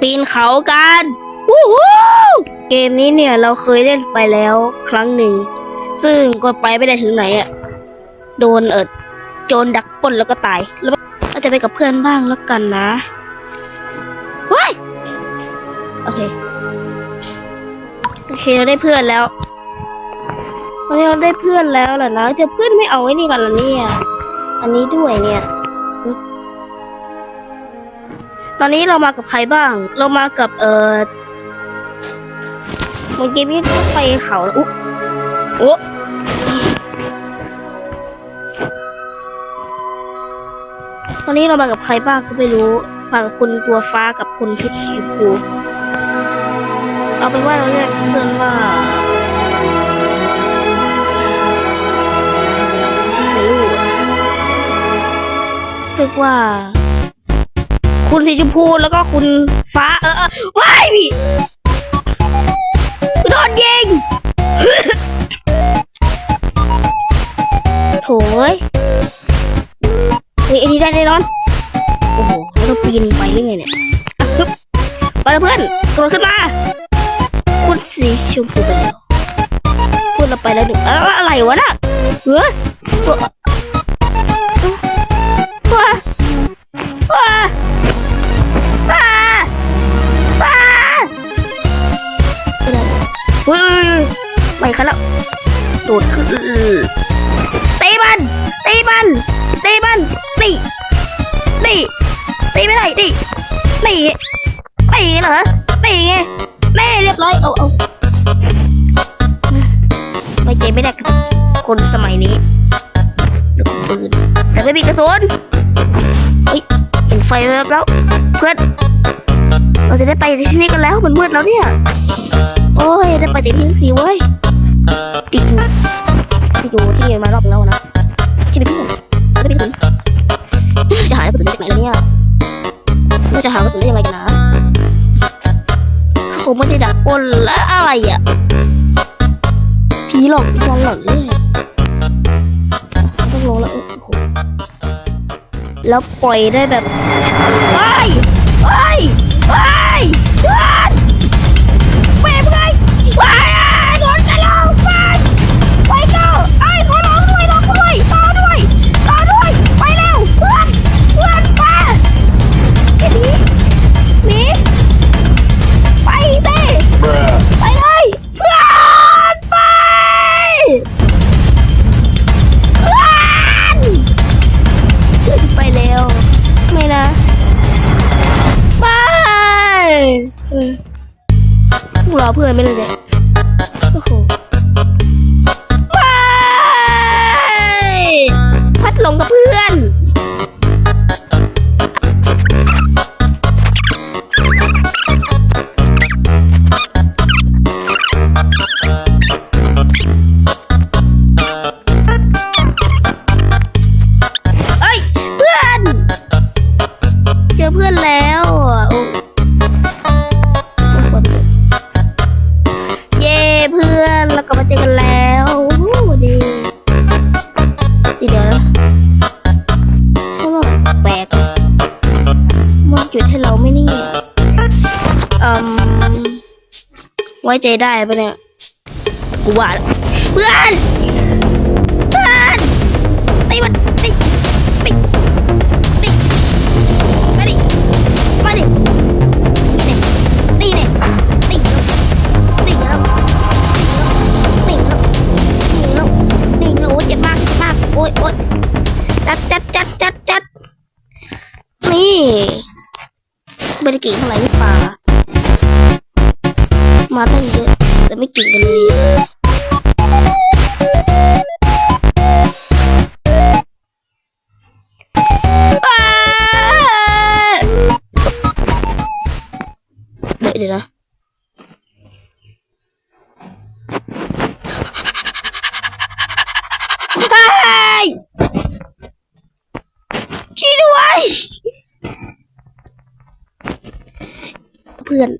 ปีนเขากันวู้ฮู้เกมนี้เนี่ยเราเคยเล่นไปแล้วครั้งหนึ่ง ซึ่งก็ไปไม่ได้ถึงไหนอะโดนเอิดโจรดักปล้นแล้วก็ตายแล้วเราจะไปกับเพื่อนบ้างแล้วกันนะว้ายโอเคโอเคเราได้เพื่อนแล้วตอนนี้เราได้เพื่อนแล้วเหรอนะแต่เพื่อนไม่เอาไอ้นี่กันเหรอเนี่ย อันนี้ด้วยเนี่ย ตอนนี้เรามากับใครบ้าง เรามากับเอ่อเมื่อกี้พี่ต้องไปเขาอุ๊โอ้ตอนนี้เรามากับใครบ้างก็ไม่รู้มากับคนตัวฟ้ากับคนชุดสีชมพูเอาเป็นว่าเราเรียกเพื่อนว่าไม่รู้เรียกว่า คุณสีชมพูแล้วก็คุณฟ้าเออว้ายพี่โดนยิงโถยเฮ้ยไอ้นี่ได้แน่นอน โอ้โหแล้วเราปีนไปหรือไงเนี่ยอะฮึบไปล้วเพื่อนกระโดดขึ้นมา คุณสีชมพูไปแล้วพูดเราไปแล้วหนึ่งอะอะไรวะน่ะเฮ้ย ไม่คันแล้วโดดขึ้นตีมันตีมันตีมันตีตีตีไม่ได้ตีตีตีเหรอตีไงแม่เรียบร้อยเอาเอาไว้ใจไม่ได้กับคนสมัยนี้ลูกปืนแต่ไม่มีกระสุนเฮ้ยเห็นไฟแล้วเพื่อนเราจะได้ไปที่นี่กันแล้วมันมืดแล้วเนี่ย โอ้ย ได้ไปจากที่สีเว้ย ติดอยู่ติดอยู่ที่มารอบแล้วนะช่ไหมเพื่ไม่ได้ไปกระสุนจะหากระสุนได้จากไหนเนี่ยเราจะหากระสุนได้ยังไงกันนะเขาคงไม่ได้ดักปนและอะไรอะผีหลอกวิญญาณหลอนเลยต้องลงแล้วโอ้โหแล้วปล่อยได้แบบเฮ้ยเอืมไว้ใจได้ปะเนี่ย กูว่าเพื่อนเพื่อนตีมันตีตีตีมาดิมาดินี่เนี่ยตีเนี่ยตีแล้วตีแล้วตีแล้วตีแล้วตีแล้วโอ้เจ็บมากเจ็บมากโอ้ยโอ้ยจัดจัดจัดจัดจัดนี่ไม่ได้เก่งเท่าไหร่นี่ป่า มาตั้งเยอะแต่ไม่เก่งกันเลยเดี๋ยวเดี๋ยวนะเฮ้ยช่วยด้วยเพื่อน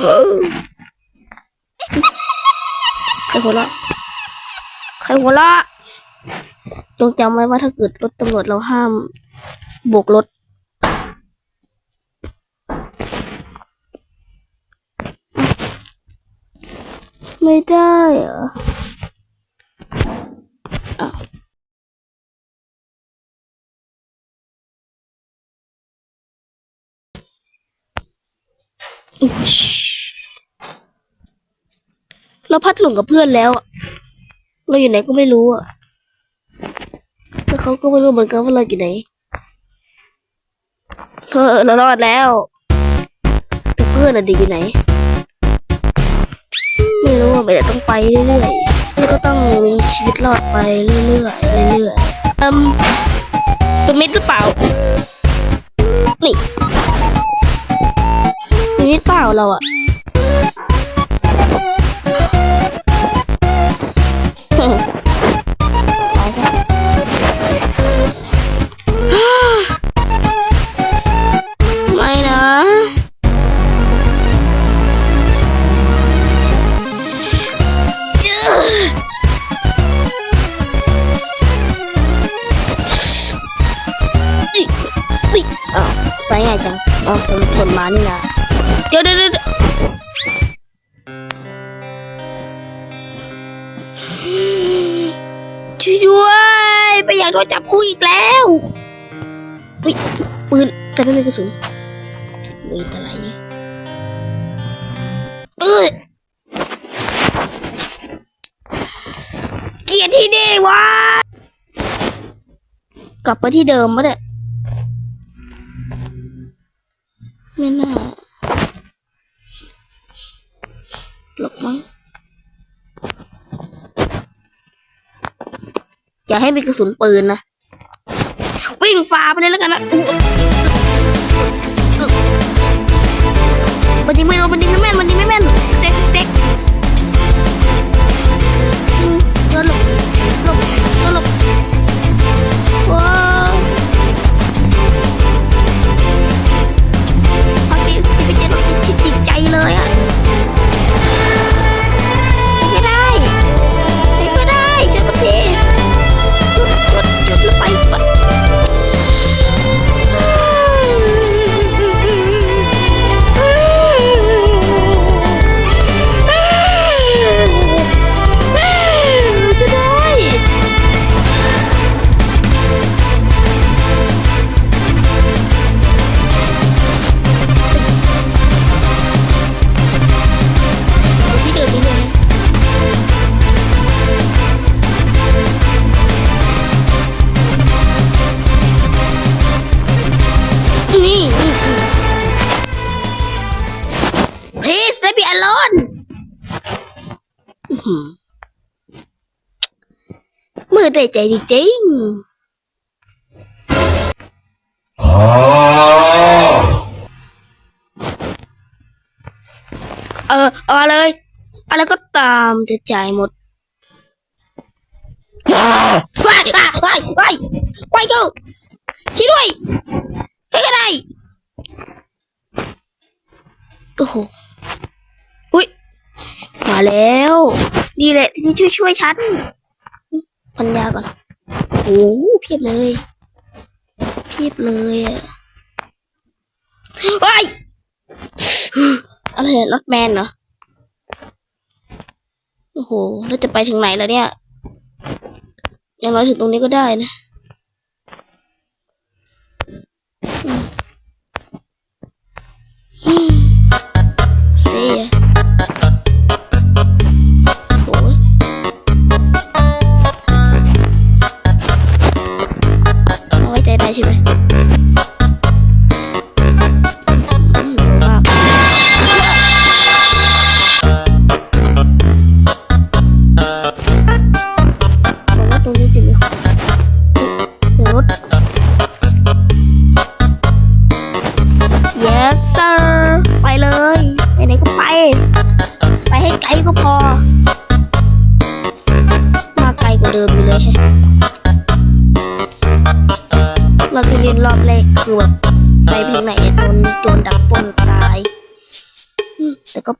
ใครหัวเราะใครหัวเราะจงจำไว้ว่าถ้าเกิดรถตำรวจเราห้ามโบกรถ ไม่ได้เหรออ้าว เราพัดหลงกับเพื่อนแล้วเราอยู่ไหนก็ไม่รู้อะแล้วเขาก็ไม่รู้เหมือนกันว่าเราอยู่ไหนเออเรารอดแล้วแต่เพื่อนอะดีอยู่ไหน ไม่รู้อะแต่ต้องไปเรื่อยๆแล้วก็ต้องมีชีวิตรอดไปเรื่อยๆเรื่อยๆอืมเป็นมิตรหรือเปล่านี่เป็นมิตรเปล่าเราอะ ไปไงจังอ้าวเป็นคนมานี่นะเดี๋ยวเดี๋ยวเดี๋ยวช่วยด้วยไปอยากโดนจับคู่อีกแล้วอุ้ยปืนแต่ไม่มีกระสุนมีอะไรเอ้ยเกียดที่นี่วะกลับไปที่เดิมมะเนี่ย ไม่น่าหลบมั้งอย่าให้มีกระสุนปืนนะ วิ่งฝ่าไปเลยแล้วกันนะวันยิงไม่โดนมันยิงไม่แม่นมันยิงไม่แม่น มือได้ใจจริงๆเออเอามาเลย อะไรก็ตามจะจ่ายหมดว้ายว้ายว้ายว้ายว้ายกูช่วยด้วยใครก็ได้โอ้โหอุ้ยมาแล้วนี่แหละที่นี่ช่วยช่วยฉัน พันยาก่อนโอ้โหเพียบเลย เพียบเลยอะเฮ้ยอะไรรถแมนเหรอ โอ้โห แล้วจะไปถึงไหนแล้วเนี่ย อย่างน้อยถึงตรงนี้ก็ได้นะ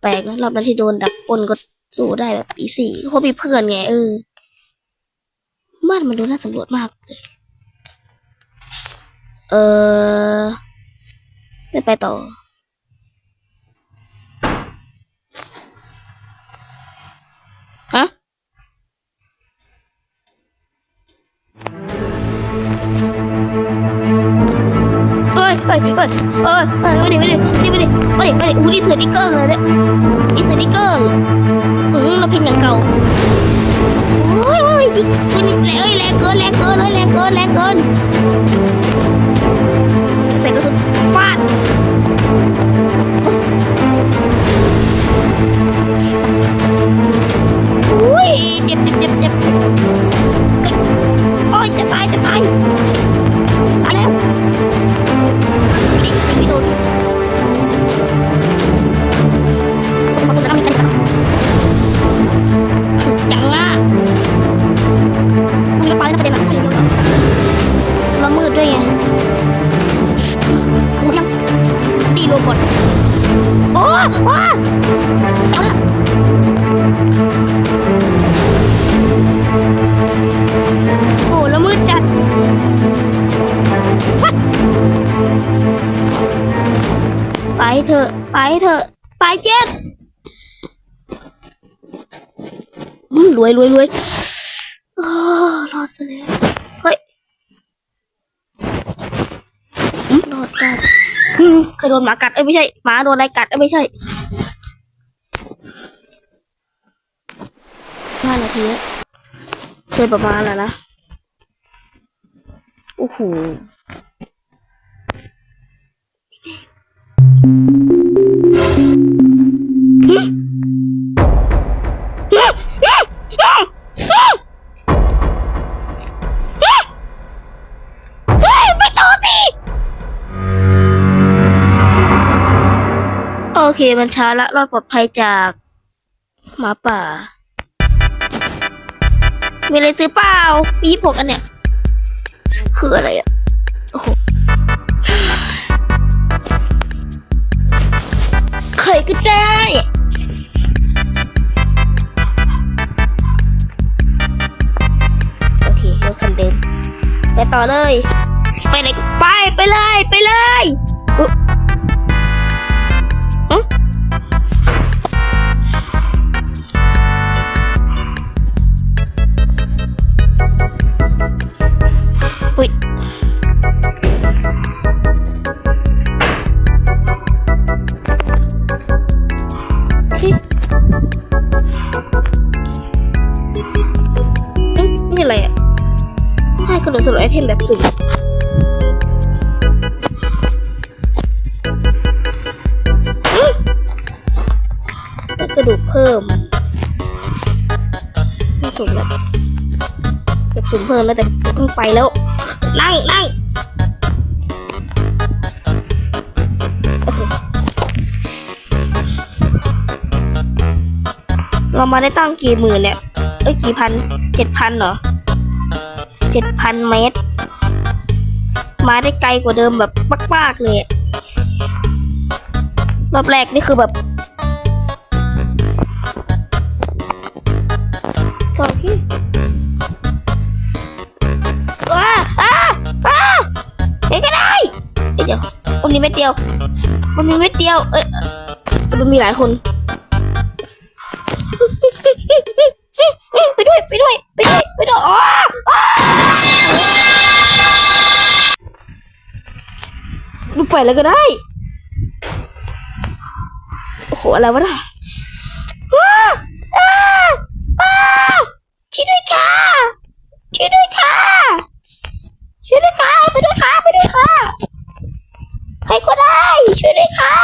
แปลกนะรอบนั้นที่โดนดักปนก็สู้ได้แบบปีสี่เพราะมีเพื่อนไงเออบ้านมันดูน่าสำรวจมากเลยเออไม่ไปต่อ เฮ้ยเฮ้ยเฮ้ยไม่ดิไม่ดิไม่ดิไม่ดิไม่ดิไม่ดิอู้ดิเสือดิเกอร์เลยเนี่ยดิเสือดิเกอร์อืมเราเพิมพ์อย่างเก่าโอ้ยโอ้ยดิคุณนี่เอ้ยแรงเกินแรงเกินเอ้ยแรงเกินแรงเกินใส่กระสุนฟาดอุ้ยเจ็บเจ็บเจ็บเจ็บโอ้ยจะตายจะตาย ไม่ได้ไม่ ตายเถอะตายเจ็ดอืมรวยรวยรวยรอดซะแล้วเฮ้ยรอดกันอืมเคยโดนหมากัดเอ้ยไม่ใช่หมาโดนอะไรกัดเอ้ยไม่ใช่ห้านาทีแล้วเคยประมาณแล้วนะโอ้โหเมันช้าละรอดปลอดภัยจากหมาป่า มีอะไรซื้อเปล่า มียี่หกอันเนี่ย คืออะไรอะโอ้โหใครก็ได้โอเครถคันเดิมไปต่อเลย ไปไหนก็ไป ไปเลย ไปเลย ให้กระโดไอเทมแบบสุ่มได้กระดูกเพิ่มไม่สุ่มแบบเก็บสุ่มเพิ่มแล้วแต่ต้องไปแล้ว นั่งนั่งเคเรามาได้ตั้งกี่หมื่นเนี่ย เอ้ยกี่พันเจ็ดพันเหรอ เจ็ดพันเมตร มาได้ไกลกว่าเดิมแบบมากๆเลย รอบแรกนี่คือแบบสองที่อ้าอ้าอ้าเฮ้ยก็ได้เดี๋ยวมันมีเม็ดเดียว มันมีเม็ดเดียว เอ้ยมันมีหลายคน มึงปล่อยแล้วก็ได้ โอ้โห อะไรวะน่ะช่วยด้วยค่ะช่วยด้วยค่ะช่วยด้วยค่ะไปด้วยค่ะไปด้วยค่ะ ใครก็ได้ ช่วยด้วยค่ะ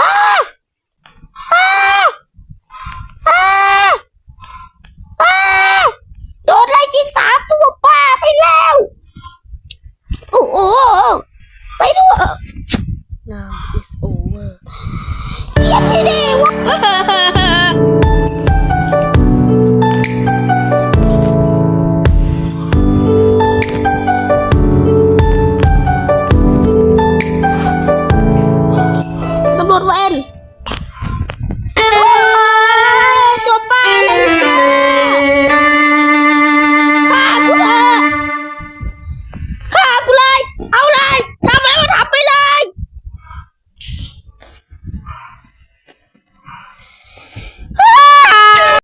อ้า